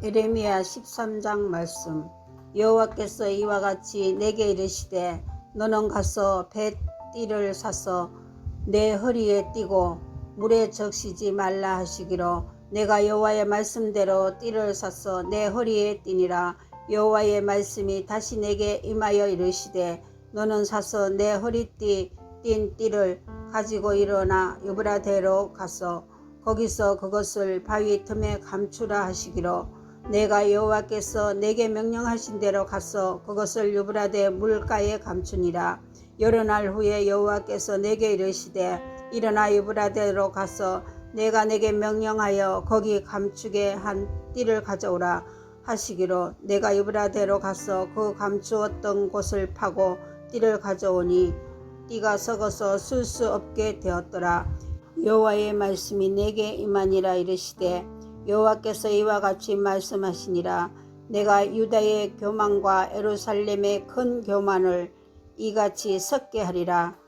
에레미야 13장 말씀. 여호와께서 이와 같이 내게 이르시되 너는 가서 뱃띠를 사서 내 허리에 띠고 물에 적시지 말라 하시기로 내가 여호와의 말씀대로 띠를 사서 내 허리에 띠니라. 여호와의 말씀이 다시 내게 임하여 이르시되 너는 사서 내 허리띠 띈 띠를 가지고 일어나 유브라데로 가서 거기서 그것을 바위 틈에 감추라 하시기로 내가 여호와께서 내게 명령하신 대로 가서 그것을 유브라데 물가에 감추니라. 여러 날 후에 여호와께서 내게 이르시되 일어나 유브라데로 가서 내가 내게 명령하여 거기 감추게 한 띠를 가져오라 하시기로 내가 유브라데로 가서 그 감추었던 곳을 파고 띠를 가져오니 띠가 썩어서 쓸 수 없게 되었더라. 여호와의 말씀이 내게 임하니라 이르시되 여호와께서 이와 같이 말씀하시니라 내가 유다의 교만과 에루살렘의 큰 교만을 이같이 섞게 하리라.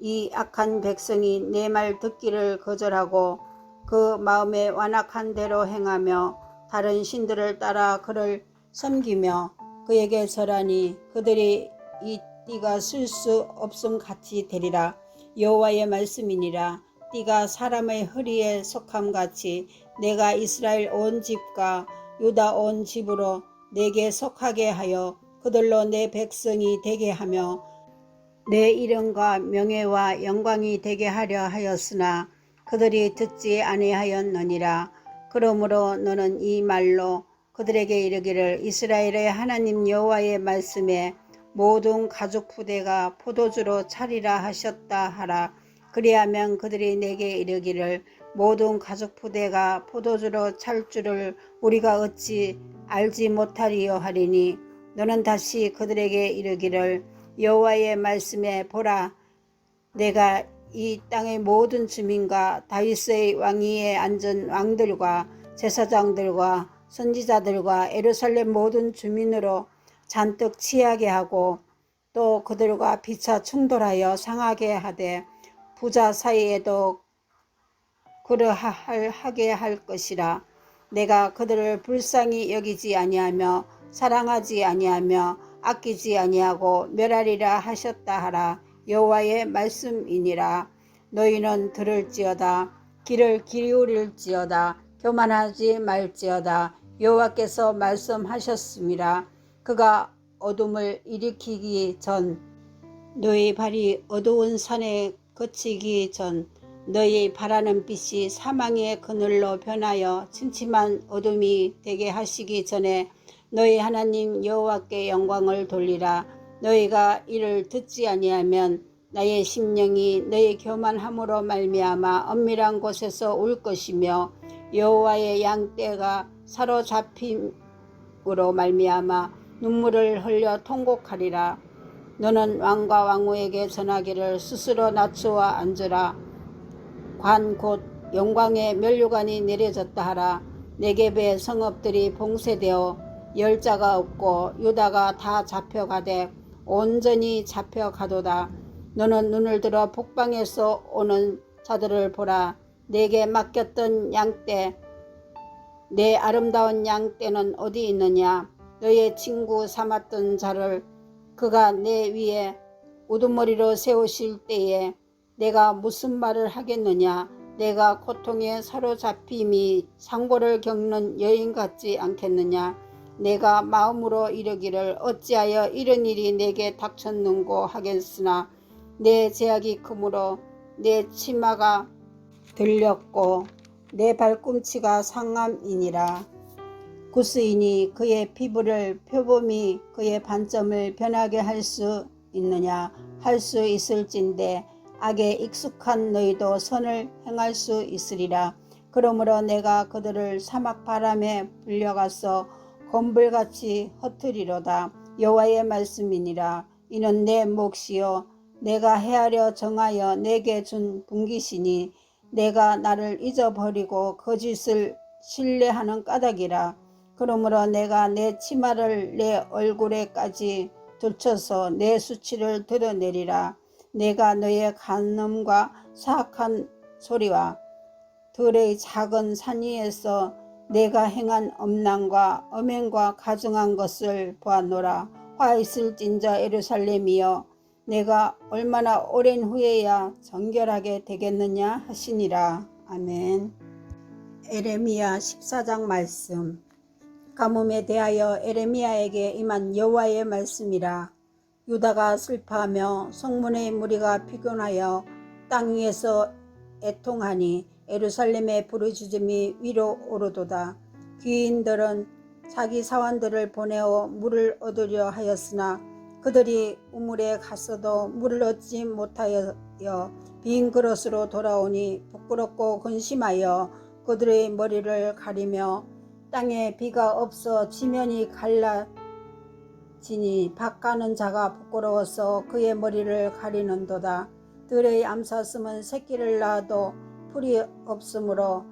이 악한 백성이 내 말 듣기를 거절하고 그 마음에 완악한 대로 행하며 다른 신들을 따라 그를 섬기며 그에게 절하니 그들이 이 띠가 쓸 수 없음 같이 되리라. 여호와의 말씀이니라 띠가 사람의 허리에 속함 같이 내가 이스라엘 온 집과 유다 온 집으로 내게 속하게 하여 그들로 내 백성이 되게 하며 내 이름과 명예와 영광이 되게 하려 하였으나 그들이 듣지 아니하였느니라. 그러므로 너는 이 말로 그들에게 이르기를 이스라엘의 하나님 여호와의 말씀에 모든 가족 부대가 포도주로 차리라 하셨다 하라 그리하면 그들이 내게 이르기를 모든 가족 부대가 포도주로 찰 줄을 우리가 어찌 알지 못하리요 하리니 너는 다시 그들에게 이르기를 여호와의 말씀에 보라. 내가 이 땅의 모든 주민과 다윗의 왕위에 앉은 왕들과 제사장들과 선지자들과 에루살렘 모든 주민으로 잔뜩 취하게 하고 또 그들과 피차 충돌하여 상하게 하되 부자 사이에도 그러하게 할 것이라. 내가 그들을 불쌍히 여기지 아니하며 사랑하지 아니하며 아끼지 아니하고 멸하리라 하셨다 하라. 여호와의 말씀이니라. 너희는 들을지어다. 귀를 기울일지어다. 교만하지 말지어다. 여호와께서 말씀하셨습니다. 그가 어둠을 일으키기 전 너희 발이 어두운 산에 거치기 전 너희 바라는 빛이 사망의 그늘로 변하여 침침한 어둠이 되게 하시기 전에 너희 하나님 여호와께 영광을 돌리라. 너희가 이를 듣지 아니하면 나의 심령이 너희 교만함으로 말미암아 엄밀한 곳에서 울 것이며 여호와의 양떼가 사로잡힘으로 말미암아 눈물을 흘려 통곡하리라 너는 왕과 왕후에게 전하기를 스스로 낮추어 앉으라. 관 곧 영광의 면류관이 내려졌다 하라. 내게의 성읍들이 봉쇄되어 열자가 없고 유다가 다 잡혀가되 온전히 잡혀가도다. 너는 눈을 들어 북방에서 오는 자들을 보라. 내게 맡겼던 양떼 내 아름다운 양떼는 어디 있느냐? 너의 친구 삼았던 자를 그가 내 위에 우두머리로 세우실 때에 내가 무슨 말을 하겠느냐? 내가 고통에 사로잡힘이 상고를 겪는 여인 같지 않겠느냐? 내가 마음으로 이르기를 어찌하여 이런 일이 내게 닥쳤는고 하겠으나? 내 제약이 크므로 내 치마가 들렸고 내 발꿈치가 상함이니라 구스인이 그의 피부를 표범이 그의 반점을 변하게 할 수 있느냐? 할 수 있을진데 악에 익숙한 너희도 선을 행할 수 있으리라. 그러므로 내가 그들을 사막 바람에 불려가서 검불같이 흩으리로다. 여호와의 말씀이니라. 이는 내 몫이요. 내가 헤아려 정하여 내게 준 분기시니 내가 나를 잊어버리고 거짓을 신뢰하는 까닭이라 그러므로 내가 내 치마를 내 얼굴에까지 들쳐서 내 수치를 드러내리라. 내가 너의 간음과 사악한 소리와 들의 작은 산 위에서 내가 행한 엄난과 엄행과 가증한 것을 보았노라. 화 있을진저 에루살렘이여 내가 얼마나 오랜 후에야 정결하게 되겠느냐 하시니라. 아멘. 에레미야 14장 말씀 가뭄에 대하여 에레미야에게 임한 여호와의 말씀이라. 유다가 슬퍼하며 성문의 무리가 피곤하여 땅 위에서 애통하니 에루살렘의 부르짖음이 위로 오르도다. 귀인들은 자기 사원들을 보내어 물을 얻으려 하였으나 그들이 우물에 갔어도 물을 얻지 못하여 빈 그릇으로 돌아오니 부끄럽고 근심하여 그들의 머리를 가리며 땅에 비가 없어 지면이 갈라지니 밭가는 자가 부끄러워서 그의 머리를 가리는도다. 들의 암사슴은 새끼를 낳아도 풀이 없으므로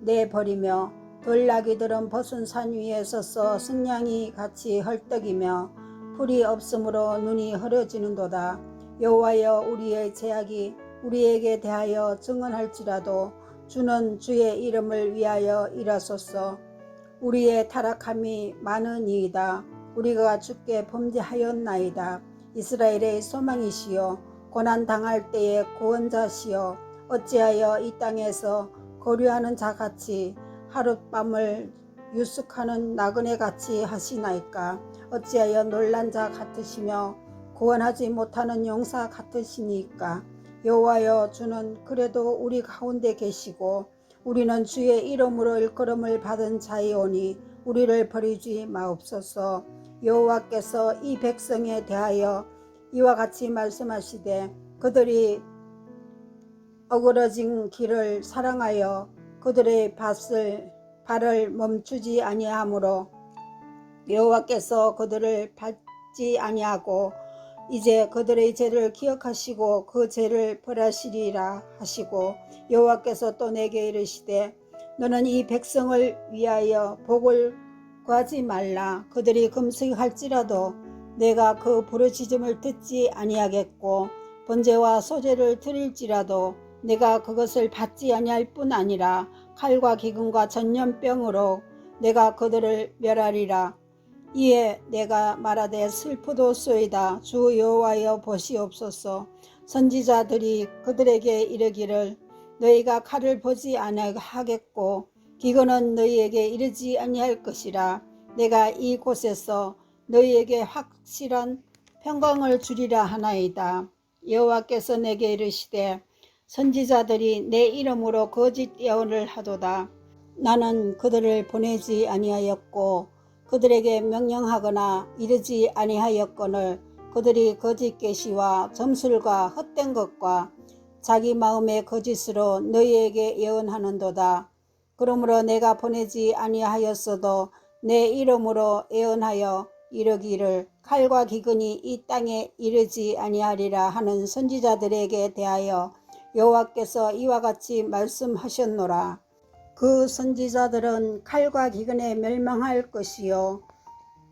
내버리며 돌나기들은 벗은 산 위에 서서 승냥이 같이 헐떡이며 풀이 없으므로 눈이 흐려지는도다. 여호와여 우리의 제약이 우리에게 대하여 증언할지라도 주는 주의 이름을 위하여 일하소서. 우리의 타락함이 많으니이다. 우리가 주께 범죄하였나이다. 이스라엘의 소망이시여 고난 당할 때의 구원자시여 어찌하여 이 땅에서 거류하는 자 같이 하룻밤을 유숙하는 나그네 같이 하시나이까 어찌하여 놀란 자 같으시며 구원하지 못하는 용사 같으시니까 여호와여 주는 그래도 우리 가운데 계시고 우리는 주의 이름으로 일컬음을 받은 자이오니 우리를 버리지 마옵소서. 여호와께서 이 백성에 대하여 이와 같이 말씀하시되 그들이 어그러진 길을 사랑하여 그들의 밭을 발을 멈추지 아니하므로 여호와께서 그들을 받지 아니하고 이제 그들의 죄를 기억하시고 그 죄를 벌하시리라 하시고 여호와께서 또 내게 이르시되 너는 이 백성을 위하여 복을 구하지 말라. 그들이 금식할지라도 내가 그 부르짖음을 듣지 아니하겠고 번제와 소제를 드릴지라도 내가 그것을 받지 아니할 뿐 아니라 칼과 기근과 전염병으로 내가 그들을 멸하리라. 이에 내가 말하되 슬프도소이다. 주 여호와여 보시옵소서. 선지자들이 그들에게 이르기를 너희가 칼을 보지 아니하겠고 기근은 너희에게 이르지 아니할 것이라. 내가 이 곳에서 너희에게 확실한 평강을 주리라 하나이다. 여호와께서 내게 이르시되 선지자들이 내 이름으로 거짓 예언을 하도다. 나는 그들을 보내지 아니하였고 그들에게 명령하거나 이르지 아니하였거늘 그들이 거짓 계시와 점술과 헛된 것과 자기 마음의 거짓으로 너희에게 예언하는도다. 그러므로 내가 보내지 아니하였어도 내 이름으로 예언하여 이르기를 칼과 기근이 이 땅에 이르지 아니하리라 하는 선지자들에게 대하여 여호와께서 이와 같이 말씀하셨노라. 그 선지자들은 칼과 기근에 멸망할 것이요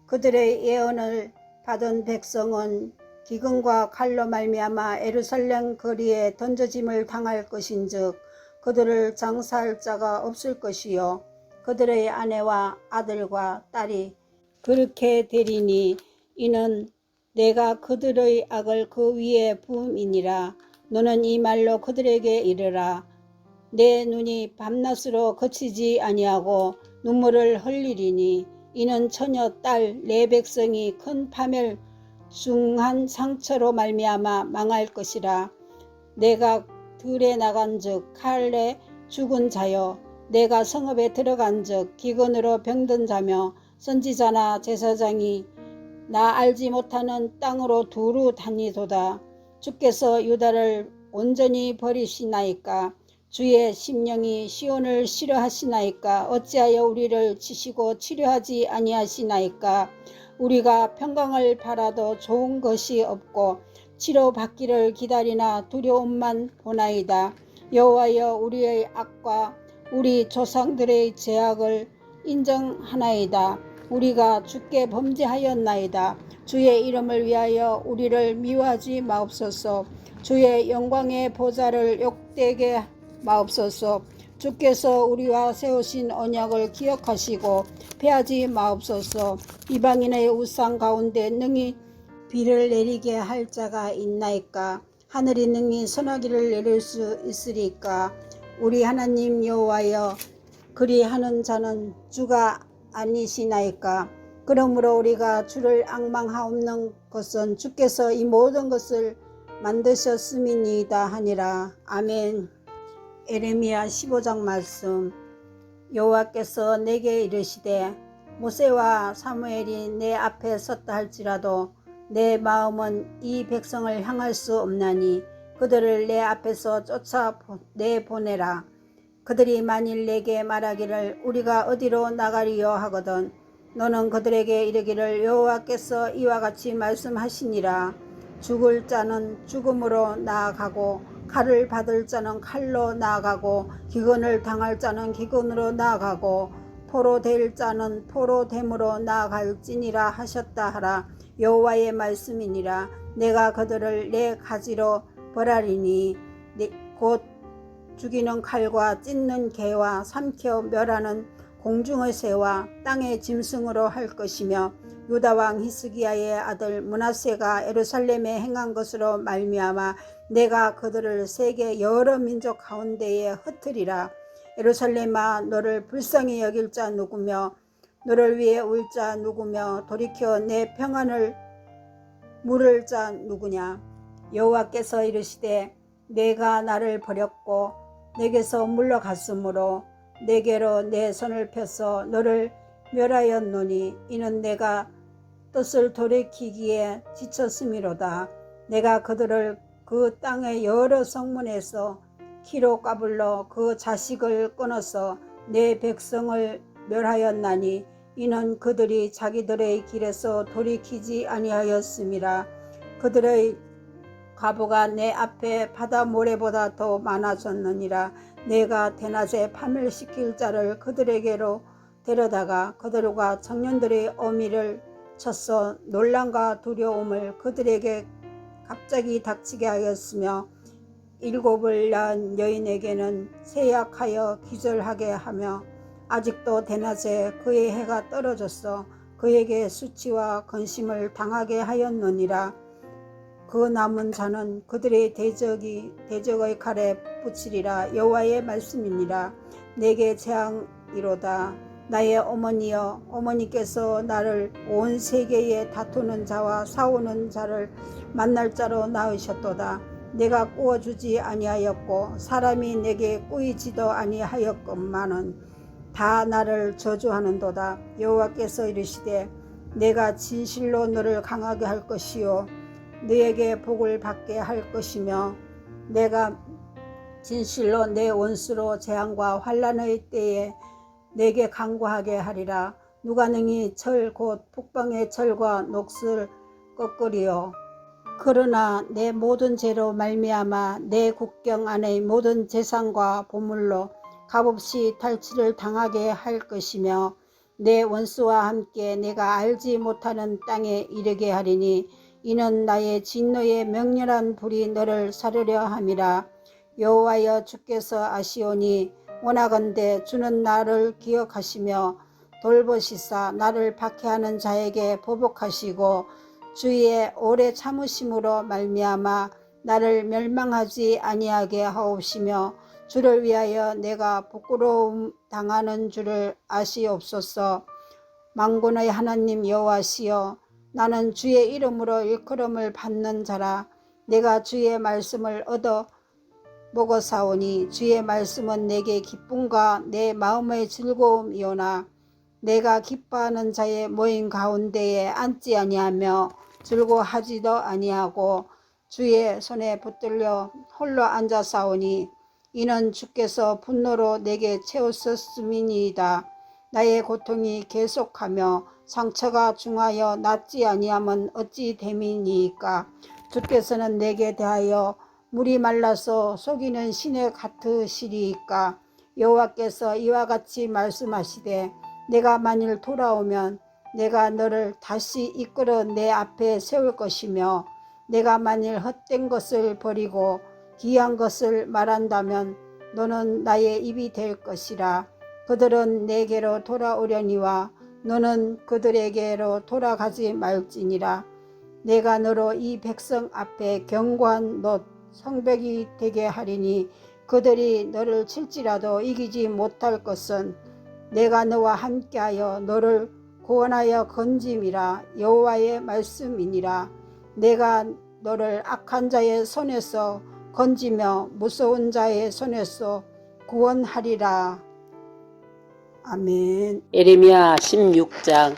그들의 예언을 받은 백성은 기근과 칼로 말미암아 에루살렘 거리에 던져짐을 당할 것인즉 그들을 장사할 자가 없을 것이요. 그들의 아내와 아들과 딸이 그렇게 되리니 이는 내가 그들의 악을 그 위에 부음이니라. 너는 이 말로 그들에게 이르라. 내 눈이 밤낮으로 거치지 아니하고 눈물을 흘리리니 이는 처녀 딸 내 백성이 큰 파멸 중한 상처로 말미암아 망할 것이라. 내가 들에 나간즉 칼에 죽은 자여 내가 성읍에 들어간즉 기근으로 병든 자며 선지자나 제사장이 나 알지 못하는 땅으로 두루 다니도다. 주께서 유다를 온전히 버리시나이까? 주의 심령이 시온을 싫어하시나이까? 어찌하여 우리를 치시고 치료하지 아니하시나이까 우리가 평강을 바라도 좋은 것이 없고 치료받기를 기다리나 두려움만 보나이다. 여호와여 우리의 악과 우리 조상들의 죄악을 인정하나이다. 우리가 주께 범죄하였나이다. 주의 이름을 위하여 우리를 미워하지 마옵소서. 주의 영광의 보좌를 욕되게 마옵소서 주께서 우리와 세우신 언약을 기억하시고 패하지 마옵소서. 이방인의 우상 가운데 능히 비를 내리게 할 자가 있나이까? 하늘이 능히 소나기를 내릴 수 있으리까? 우리 하나님 여호와여 그리하는 자는 주가 아니시나이까? 그러므로 우리가 주를 악망하옵는 것은 주께서 이 모든 것을 만드셨음이니이다 하니라. 아멘 에레미야 15장 말씀. 여호와께서 내게 이르시되 모세와 사무엘이 내 앞에 섰다 할지라도 내 마음은 이 백성을 향할 수 없나니 그들을 내 앞에서 쫓아 내 보내라. 그들이 만일 내게 말하기를 우리가 어디로 나가리요 하거든 너는 그들에게 이르기를 여호와께서 이와 같이 말씀하시니라. 죽을 자는 죽음으로 나아가고 칼을 받을 자는 칼로 나아가고 기근을 당할 자는 기근으로 나아가고 포로 될 자는 포로 됨으로 나아갈지니라 하셨다 하라. 여호와의 말씀이니라. 내가 그들을 내 가지로 벌하리니 곧 죽이는 칼과 찢는 개와 삼켜 멸하는 공중의 새와 땅의 짐승으로 할 것이며 유다 왕 히스기야의 아들 문하세가 예루살렘에 행한 것으로 말미암아 내가 그들을 세계 여러 민족 가운데에 흩으리라. 예루살렘아 너를 불쌍히 여길 자 누구며 너를 위해 울 자 누구며 돌이켜 내 평안을 물을 자 누구냐? 여호와께서 이르시되 내가 나를 버렸고 내게서 물러갔으므로 내게로 내 손을 펴서 너를 멸하였노니 이는 내가 뜻을 돌이키기에 지쳤음이로다. 내가 그들을 그 땅의 여러 성문에서 키로 까불러 그 자식을 끊어서 내 백성을 멸하였나니 이는 그들이 자기들의 길에서 돌이키지 아니하였음이라. 그들의 과부가 내 앞에 바다 모래보다 더 많아졌느니라. 내가 대낮에 밤을 시킬 자를 그들에게로 데려다가 그들과 청년들의 어미를 쳤어 논란과 두려움을 그들에게 갑자기 닥치게 하였으며 일곱을 낳은 여인에게는 세약하여 기절하게 하며 아직도 대낮에 그의 해가 떨어졌어 그에게 수치와 근심을 당하게 하였느니라. 그 남은 자는 그들의 대적이 대적의 칼에 붙이리라. 여호와의 말씀이니라. 내게 재앙이로다 나의 어머니여 어머니께서 나를 온 세계에 다투는 자와 싸우는 자를 만날 자로 낳으셨도다. 내가 꾸어주지 아니하였고 사람이 내게 꾸이지도 아니하였건만은 다 나를 저주하는도다. 여호와께서 이르시되 내가 진실로 너를 강하게 할 것이요 너에게 복을 받게 할 것이며 내가 진실로 내 원수로 재앙과 환란의 때에 내게 강구하게 하리라. 누가 능히 철 곧 북방의 철과 녹슬 꺾으리요? 그러나 내 모든 죄로 말미암아 내 국경 안의 모든 재산과 보물로 값없이 탈취를 당하게 할 것이며 내 원수와 함께 내가 알지 못하는 땅에 이르게 하리니 이는 나의 진노의 명렬한 불이 너를 사르려 함이라. 여호와여 주께서 아시오니 원하건대 주는 나를 기억하시며 돌보시사 나를 박해하는 자에게 보복하시고 주의 오래 참으심으로 말미암아 나를 멸망하지 아니하게 하옵시며 주를 위하여 내가 부끄러움 당하는 줄을 아시옵소서. 망군의 하나님 여호와시여 나는 주의 이름으로 일컬음을 받는 자라. 내가 주의 말씀을 얻어 먹어사오니 주의 말씀은 내게 기쁨과 내 마음의 즐거움이오나 내가 기뻐하는 자의 모임 가운데에 앉지 아니하며 즐거워하지도 아니하고 주의 손에 붙들려 홀로 앉아사오니 이는 주께서 분노로 내게 채웠었음이니이다. 나의 고통이 계속하며 상처가 중하여 낫지 아니하면 어찌 됨이니까 주께서는 내게 대하여 물이 말라서 속이는 신의 같으시리이까? 여호와께서 이와 같이 말씀하시되 내가 만일 돌아오면 내가 너를 다시 이끌어 내 앞에 세울 것이며 내가 만일 헛된 것을 버리고 귀한 것을 말한다면 너는 나의 입이 될 것이라. 그들은 내게로 돌아오려니와 너는 그들에게로 돌아가지 말지니라. 내가 너로 이 백성 앞에 견고한 놋 성벽이 되게 하리니 그들이 너를 칠지라도 이기지 못할 것은 내가 너와 함께하여 너를 구원하여 건짐이라 여호와의 말씀이니라. 내가 너를 악한 자의 손에서 건지며 무서운 자의 손에서 구원하리라. 아멘. 에레미야 16장.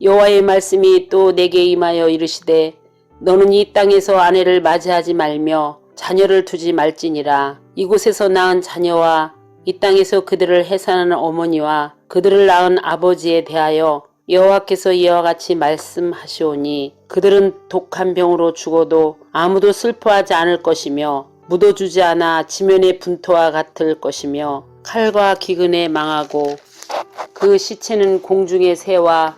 여호와의 말씀이 또 내게 임하여 이르시되 너는 이 땅에서 아내를 맞이하지 말며 자녀를 두지 말지니라 이곳에서 낳은 자녀와 이 땅에서 그들을 해산하는 어머니와 그들을 낳은 아버지에 대하여 여호와께서 이와 같이 말씀하시오니 그들은 독한 병으로 죽어도 아무도 슬퍼하지 않을 것이며 묻어주지 않아 지면의 분토와 같을 것이며 칼과 기근에 망하고 그 시체는 공중의 새와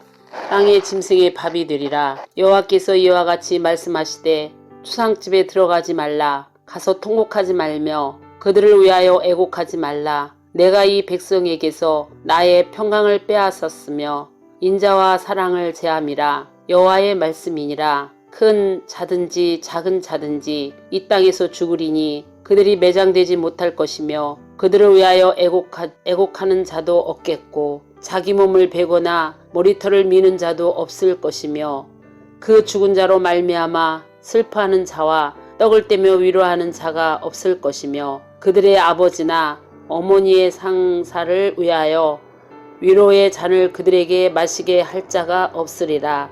땅의 짐승의 밥이 되리라. 여호와께서 이와 같이 말씀하시되 추상집에 들어가지 말라. 가서 통곡하지 말며 그들을 위하여 애곡하지 말라. 내가 이 백성에게서 나의 평강을 빼앗았으며 인자와 사랑을 제함이라. 여호와의 말씀이니라. 큰 자든지 작은 자든지 이 땅에서 죽으리니 그들이 매장되지 못할 것이며 그들을 위하여 애곡하, 애곡하는 자도 없겠고 자기 몸을 베거나 머리털을 미는 자도 없을 것이며 그 죽은 자로 말미암아 슬퍼하는 자와 떡을 떼며 위로하는 자가 없을 것이며 그들의 아버지나 어머니의 상사를 위하여 위로의 잔을 그들에게 마시게 할 자가 없으리라.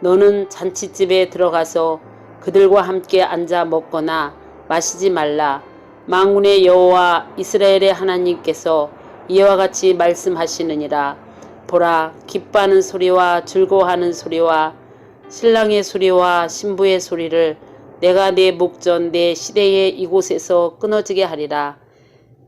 너는 잔치집에 들어가서 그들과 함께 앉아 먹거나 마시지 말라. 망군의 여호와 이스라엘의 하나님께서 이와 같이 말씀하시느니라. 보라, 기뻐하는 소리와 즐거워하는 소리와 신랑의 소리와 신부의 소리를 내가 내 목전 내 시대의 이곳에서 끊어지게 하리라.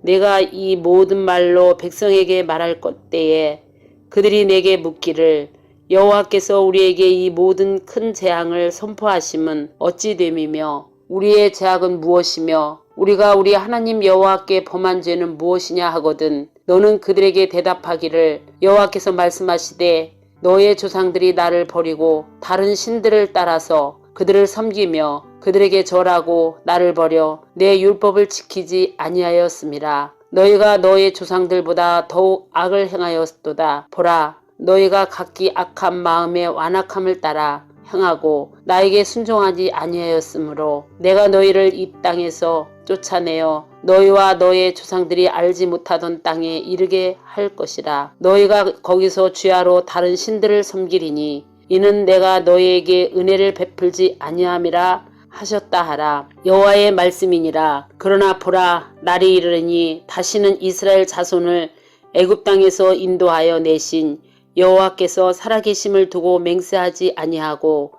내가 이 모든 말로 백성에게 말할 것 때에 그들이 내게 묻기를 여호와께서 우리에게 이 모든 큰 재앙을 선포하심은 어찌 됨이며 우리의 죄악은 무엇이며 우리가 우리 하나님 여호와께 범한 죄는 무엇이냐 하거든 너는 그들에게 대답하기를 여호와께서 말씀하시되 너의 조상들이 나를 버리고 다른 신들을 따라서 그들을 섬기며 그들에게 절하고 나를 버려 내 율법을 지키지 아니하였음이라 너희가 너의 조상들보다 더욱 악을 행하였도다. 보라 너희가 각기 악한 마음의 완악함을 따라 행하고 나에게 순종하지 아니하였으므로 내가 너희를 이 땅에서 쫓아내어 너희와 너의 조상들이 알지 못하던 땅에 이르게 할 것이라. 너희가 거기서 주야로 다른 신들을 섬기리니 이는 내가 너희에게 은혜를 베풀지 아니함이라 하셨다 하라 여호와의 말씀이니라 그러나 보라 날이 이르니 다시는 이스라엘 자손을 애굽 땅에서 인도하여 내신 여호와께서 살아계심을 두고 맹세하지 아니하고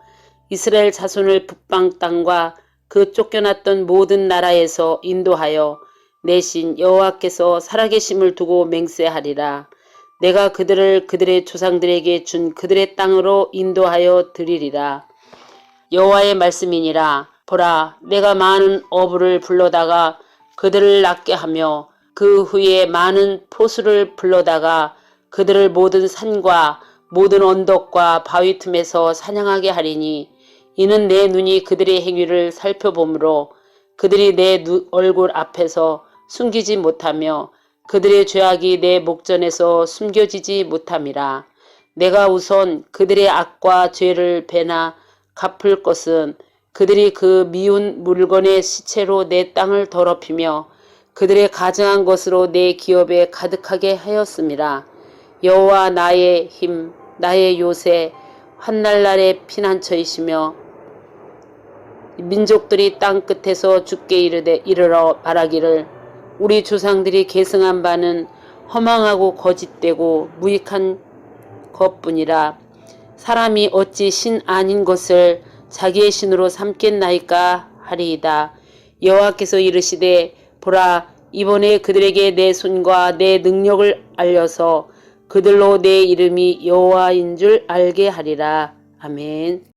이스라엘 자손을 북방 땅과 그 쫓겨났던 모든 나라에서 인도하여 내신 여호와께서 살아계심을 두고 맹세하리라. 내가 그들을 그들의 조상들에게 준 그들의 땅으로 인도하여 드리리라. 여호와의 말씀이니라. 보라, 내가 많은 어부를 불러다가 그들을 낫게 하며 그 후에 많은 포수를 불러다가 그들을 모든 산과 모든 언덕과 바위 틈에서 사냥하게 하리니 이는 내 눈이 그들의 행위를 살펴보므로 그들이 내 누- 얼굴 앞에서 숨기지 못하며 그들의 죄악이 내 목전에서 숨겨지지 못함이라. 내가 우선 그들의 악과 죄를 배나 갚을 것은 그들이 그 미운 물건의 시체로 내 땅을 더럽히며 그들의 가증한 것으로 내 기업에 가득하게 하였습니다. 여호와 나의 힘, 나의 요새, 한날날의 피난처이시며 민족들이 땅 끝에서 죽게 이르되 이르러 말하기를 우리 조상들이 계승한 바는 허망하고 거짓되고 무익한 것뿐이라 사람이 어찌 신 아닌 것을 자기의 신으로 삼겠나이까 하리이다. 여호와께서 이르시되 보라 이번에 그들에게 내 손과 내 능력을 알려서 그들로 내 이름이 여호와인 줄 알게 하리라. 아멘